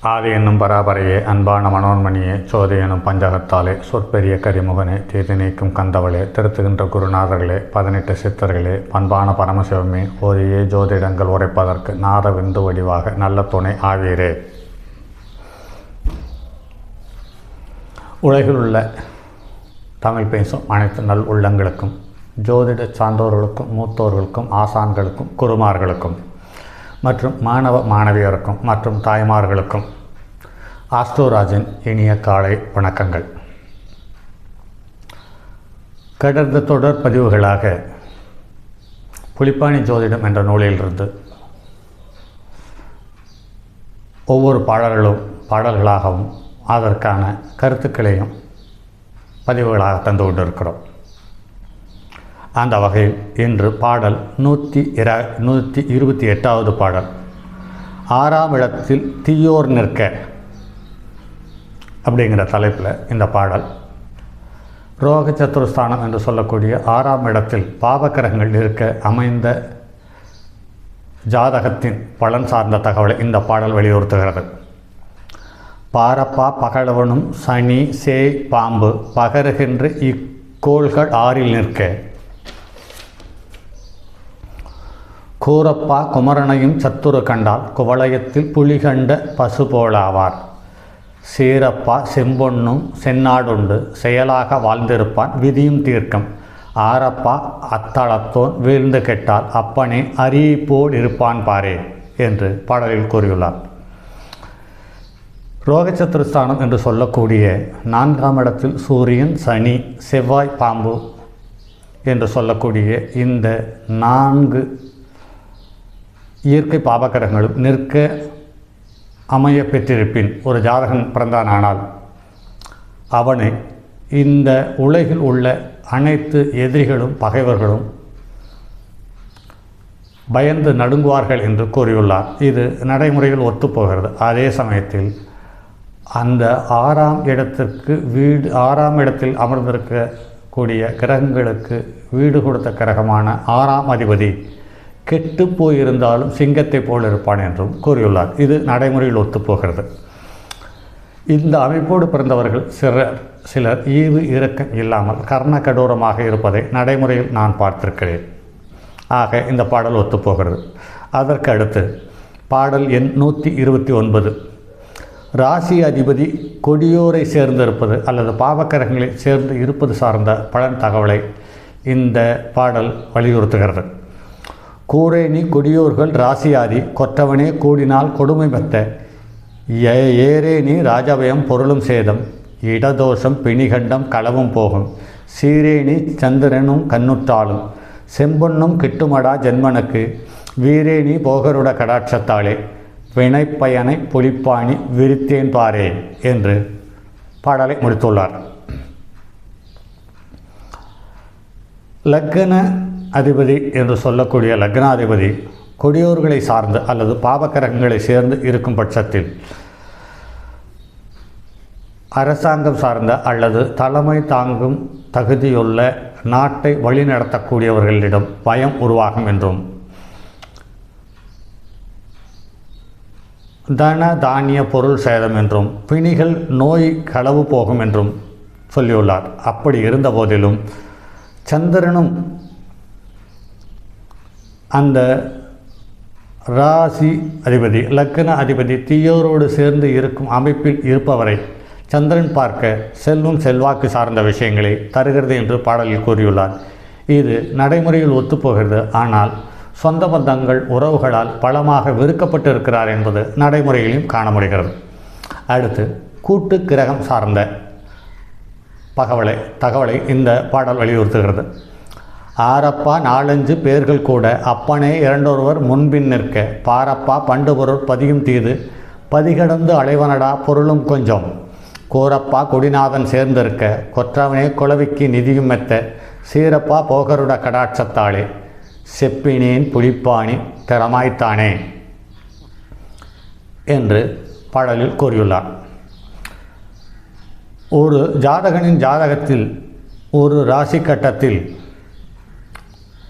ஆதி என்னும் பராபரையே அன்பான மனோன்மணியே சோதி எனும் பஞ்சகத்தாலே சொற்பெரிய கரிமுகனே தீதி நீக்கும் கந்தவளே திருத்துகின்ற குருநாதர்களே பதினெட்டு சித்தர்களே பண்பான பரமசிவமே ஓரியே ஜோதிடங்கள் உரைப்பதற்கு நாத விந்து வடிவாக நல்ல துணை ஆவீரே. உலகில் உள்ள தமிழ் பேசும் அனைத்து நல் உள்ளங்களுக்கும் ஜோதிட சான்றோர்களுக்கும் மூத்தோர்களுக்கும் ஆசான்களுக்கும் குருமார்களுக்கும் மற்றும் மாணவ மாணவியருக்கும் மற்றும் தாய்மார்களுக்கும். ஆஸ்ட்ரோராஜின் இனிய காலை வணக்கங்கள். கடந்த தொடர் பதிவுகளாக புலிப்பாணி ஜோதிடம் என்ற நூலிலிருந்து ஒவ்வொரு பாடல்களும் பாடல்களாகவும் அதற்கான கருத்துக்களையும் பதிவுகளாக தந்து கொண்டிருக்கிறோம். அந்த வகையில் இன்று பாடல் நூற்றி இர நூற்றி இருபத்தி எட்டாவது பாடல். ஆறாம் இடத்தில் தீயோர் நிற்க அப்படிங்கிற தலைப்பில் இந்த பாடல். ரோக சத்துருஸ்தானம் என்று சொல்லக்கூடிய ஆறாம் இடத்தில் பாவக்கிரகங்கள் இருக்க அமைந்த ஜாதகத்தின் பலன் சார்ந்த தகவலை இந்த பாடல் வலியுறுத்துகிறது. பாரப்பா பகலவனும் சனி சே பாம்பு பகருகின்ற இக்கோள்கள் ஆறில் நிற்க கூரப்பா குமரனையும் சத்துரு கண்டால் குவளையத்தில் புலிகண்ட பசு போலாவார். சீரப்பா செம்பொன்னும் செந்நாடுண்டு செயலாக வாழ்ந்திருப்பான் விதியும் தீர்க்கம். ஆரப்பா அத்தளத்தோன் வீழ்ந்து கெட்டால் அப்பனே அரியப்போல் இருப்பான் பாரே என்று பாடலில் கூறியுள்ளார். ரோகச்சத்திரஸ்தானம் என்று சொல்லக்கூடிய நான்காம் இடத்தில் சூரியன் சனி செவ்வாய் பாம்பு என்று சொல்லக்கூடிய இந்த நான்கு இயற்கை பாபக்கரங்களும் நிற்க அமைய பெற்றிருப்பின் ஒரு ஜாதகன் பிறந்தானால் அவனை இந்த உலகில் உள்ள அனைத்து எதிரிகளும் பகைவர்களும் பயந்து நடுங்குவார்கள் என்று கூறியுள்ளார். இது நடைமுறையில் ஒத்துப்போகிறது. அதே சமயத்தில் அந்த ஆறாம் இடத்திற்கு வீடு ஆறாம் இடத்தில் அமர்ந்திருக்கக்கூடிய கிரகங்களுக்கு வீடு கொடுத்த கிரகமான ஆறாம் அதிபதி கெட்டு போயிருந்தாலும் சிங்கத்தை போல் இருப்பான் என்றும் கூறியுள்ளார். இது நடைமுறையில் ஒத்துப்போகிறது. இந்த அமைப்போடு பிறந்தவர்கள் சிலர் சிலர் ஈவு இரக்கம் இல்லாமல் கர்ண கடூரமாக இருப்பதை நடைமுறையில் நான் பார்த்திருக்கிறேன். ஆக இந்த பாடல் ஒத்துப்போகிறது. அதற்கு அடுத்து பாடல் எண் நூற்றி இருபத்தி ஒன்பது. ராசி அதிபதி கொடியோரை சேர்ந்திருப்பது அல்லது பாவக்கரங்களை சேர்ந்து இருப்பது சார்ந்த பலன் தகவலை இந்த பாடல் வலியுறுத்துகிறது. கூரேணி கொடியோர்கள் ராசியாதி கொற்றவனே கூடினால் கொடுமை மெத்த ஏரேணி ராஜபயம் பொருளும் சேதம். இடதோஷம் பிணிகண்டம் களவும் போகும். சீரேணி சந்திரனும் கண்ணுற்றாலும். செம்பொன்னும் கிட்டுமடா ஜென்மனுக்கு. வீரேணி போகருட கடாட்சத்தாலே. வினைப்பயனை புலிப்பாணி விரித்தேன் பாரே என்று பாடலை முடித்துள்ளார். லக்கன அதிபதி என்று சொல்லக்கூடிய லக்னாதிபதி கொடியோர்களை சார்ந்து அல்லது பாவக்கரகங்களை சேர்ந்து இருக்கும் பட்சத்தில் அரசாங்கம் சார்ந்த அல்லது தலைமை தாங்கும் தகுதியுள்ள நாட்டை வழிநடத்தக்கூடியவர்களிடம் பயம் உருவாகும் என்றும் தன தானிய பொருள் சேதம் என்றும் பிணிகள் நோய் களவு போகும் என்றும் சொல்லியுள்ளார். அப்படி இருந்த போதிலும் சந்திரனும் அந்த ராசி அதிபதி லக்ன அதிபதி தீயோரோடு சேர்ந்து இருக்கும் அமைப்பில் இருப்பவரை சந்திரன் பார்க்க செல்வம் செல்வாக்கு சார்ந்த விஷயங்களை தருகிறது என்று பாடலில் கூறியுள்ளார். இது நடைமுறையில் ஒத்துப்போகிறது. ஆனால் சொந்த பந்தங்கள் உறவுகளால் பலமாக வெறுக்கப்பட்டு இருக்கிறார் என்பது நடைமுறையிலும் காண முடிகிறது அடுத்து கூட்டு கிரகம் சார்ந்த பகவலை தகவலை இந்த பாடல் வலியுறுத்துகிறது. ஆரப்பா நாலஞ்சு பேர்கள் கூட அப்பனே இரண்டொருவர் முன்பின் நிற்க. பாரப்பா பண்டு பொருள் பதியும் தீது பதிகடந்து அலைவனடா பொருளும் கொஞ்சம். கோரப்பா கொடிநாதன் சேர்ந்திருக்க கொற்றவனே குளவிக்கு நிதியும் மெத்த. சீரப்பா போகருட கடாட்சத்தாளே செப்பினேன் புலிப்பாணி திறமாய்த்தானே என்று பாடலில் கூறியுள்ளார். ஒரு ஜாதகனின் ஜாதகத்தில் ஒரு ராசி கட்டத்தில்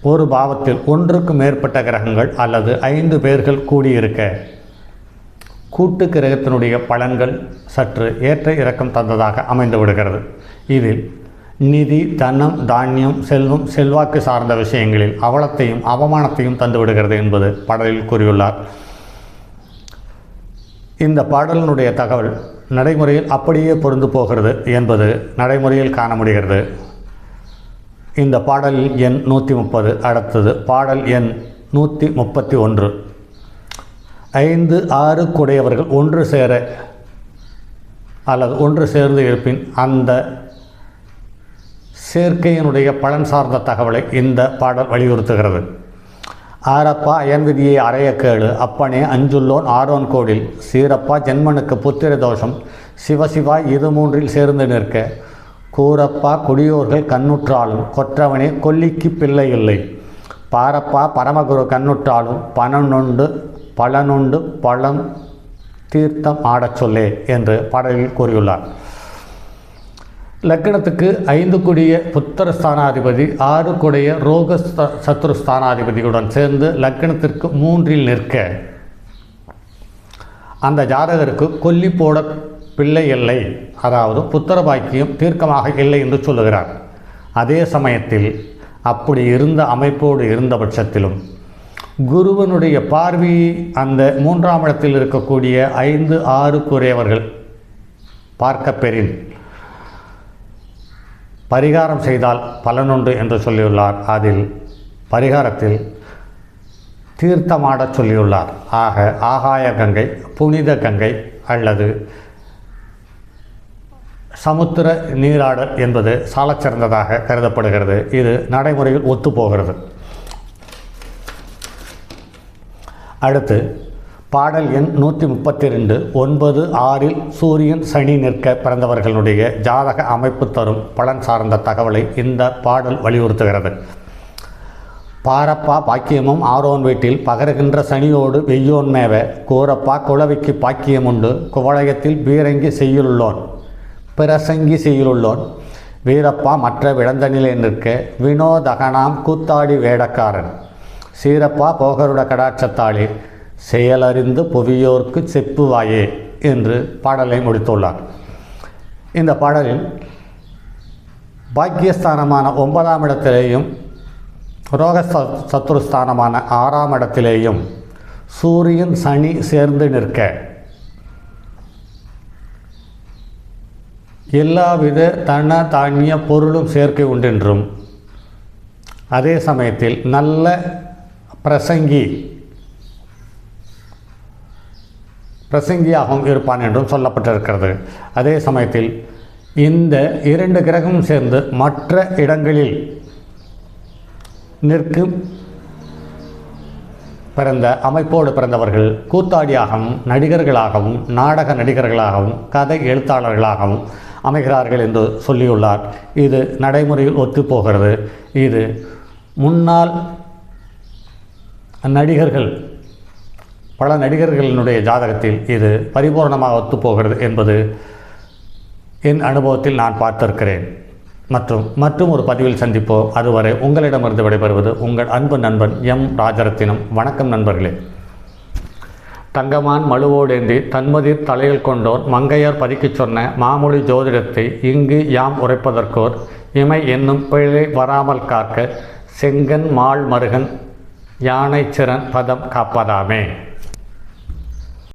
ஒரு பாவத்தில் ஒன்றுக்கு மேற்பட்ட கிரகங்கள் அல்லது ஐந்து பேர்கள் கூடியிருக்க கூட்டு கிரகத்தினுடைய பலன்கள் சற்று ஏற்ற இறக்கம் தந்ததாக அமைந்து விடுகிறது. இதில் நிதி தனம் தானியம் செல்வம் செல்வாக்கு சார்ந்த விஷயங்களில் அவலத்தையும் அவமானத்தையும் தந்துவிடுகிறது என்பது பாடலில் கூறியுள்ளார். இந்த பாடலினுடைய தகவல் நடைமுறையில் அப்படியே பொருந்து போகிறது என்பது நடைமுறையில் காண முடிகிறது. இந்த பாடல் எண் நூற்றி முப்பது அடுத்தது பாடல் எண் நூற்றி முப்பத்தி ஒன்று. ஐந்து ஆறு குடையவர்கள் ஒன்று சேர அல்லது ஒன்று சேர்ந்து இருப்பின் அந்த சேர்க்கையினுடைய பலன் சார்ந்த தகவலை இந்த பாடல் வலியுறுத்துகிறது. ஆரப்பா அயன்விதியை அறைய கேளு. அப்பனே அஞ்சுள்ளோன் ஆரோன் கோடில். சீரப்பா ஜென்மனுக்கு புத்திர தோஷம். சிவசிவா இது மூன்றில் சேர்ந்து நிற்க. கூரப்பா குடியோர்கள் கண்ணுற்றாலும் கொற்றவனே கொல்லிக்கு பிள்ளை இல்லை. பாரப்பா பரமகுரு கண்ணுற்றாலும் பணனுண்டு பலனுண்டு பழம் தீர்த்தம் ஆடச் சொல்லே என்று பாடலில் கூறியுள்ளார். லக்கணத்துக்கு ஐந்து கொடிய புத்திர ஸ்தானாதிபதி ஆறு கொடிய ரோக ஸ்த- சத்ரு ஸ்தானாதிபதியுடன் சேர்ந்து லக்கணத்திற்கு மூன்றில் நிற்க. அந்த ஜாதகருக்கு கொல்லி போட பிள்ளை இல்லை. அதாவது புத்திர பாக்கியம் தீர்க்கமாக இல்லை என்று சொல்லுகிறார். அதே சமயத்தில் அப்படி இருந்த அமைப்போடு இருந்த பட்சத்திலும் குருவனுடைய பார்வை அந்த மூன்றாம் இடத்தில் இருக்கக்கூடிய ஐந்து ஆறு குறையவர்கள் பார்க்க பெறின். பரிகாரம் செய்தால் பலனுண்டு என்று சொல்லியுள்ளார். அதில் பரிகாரத்தில் தீர்த்தமாடச் சொல்லியுள்ளார். ஆக ஆகாய கங்கை புனித கங்கை அல்லது சமுத்திர நீராடல் என்பது சாலச்சிறந்ததாக கருதப்படுகிறது. இது நடைமுறையில் ஒத்துப்போகிறது. அடுத்து பாடல் எண் நூற்றி முப்பத்தி ரெண்டு ஒன்பது ஆறில் சூரியன் சனி நிற்க பிறந்தவர்களுடைய ஜாதக அமைப்பு தரும் பலன் சார்ந்த தகவலை இந்த பாடல் வலியுறுத்துகிறது. பாரப்பா பாக்கியமும் ஆரோன் வீட்டில் பகருகின்ற சனியோடு வெய்யோன் மேவ கூரப்பா குளவிக்கு பாக்கியம் உண்டு குவளையத்தில் பீரங்கி செய்யுள்ளோன் பிரசங்கி செய்யுள்ளோன் வீரப்பா மற்ற விளந்தனிலே நிற்க வினோதகனாம் கூத்தாடி வேடக்காரன். சீரப்பா போகருட கடாட்சத்தாளே செயலறிந்து புவியோர்க்கு செப்புவாயே என்று பாடலை முடித்துள்ளார். இந்த பாடலில் பாக்கியஸ்தானமான ஒன்பதாம் இடத்திலேயும் ரோக ச- சத்துருஸ்தானமான ஆறாம் இடத்திலேயும் சூரியன் சனி சேர்ந்து நிற்க எல்லாவித தன தானிய பொருளும் சேர்க்கை உண்டென்றும் அதே சமயத்தில் நல்ல பிரசங்கி பிரசங்கியாகவும் இருப்பான் என்றும் சொல்லப்பட்டிருக்கிறது. அதே சமயத்தில் இந்த இரண்டு கிரகமும் சேர்ந்து மற்ற இடங்களில் நிற்கும் பிறந்த அமைப்போடு பிறந்தவர்கள் கூத்தாடியாகவும் நடிகர்களாகவும் நாடக நடிகர்களாகவும் கதை எழுத்தாளர்களாகவும் அமைகிறார்கள் என்று சொல்லியுள்ளார். இது நடைமுறையில் ஒத்துப்போகிறது. இது முன்னாள் நடிகர்கள் பல நடிகர்களினுடைய ஜாதகத்தில் இது பரிபூர்ணமாக ஒத்துப்போகிறது என்பது என் அனுபவத்தில் நான் பார்த்திருக்கிறேன். மற்றும் மற்றும் ஒரு பதிவில் சந்திப்போம். அதுவரை உங்களிடமிருந்து விடைபெறுவது உங்கள் அன்பு நண்பன் எம். ராஜரத்தினம். வணக்கம் நண்பர்களே. தங்கமான் மழுவோடேந்தி தன்மதிர் தலையில் கொண்டோர் மங்கையர் பதிக்கச் சொன்ன மாமொழி ஜோதிடத்தை இங்கு யாம் உரைப்பதற்கோர் இமை என்னும் பிழை வராமல் காக்க செங்கன் மால் மருகன் யானை சிறன் பதம் காப்பதாமே.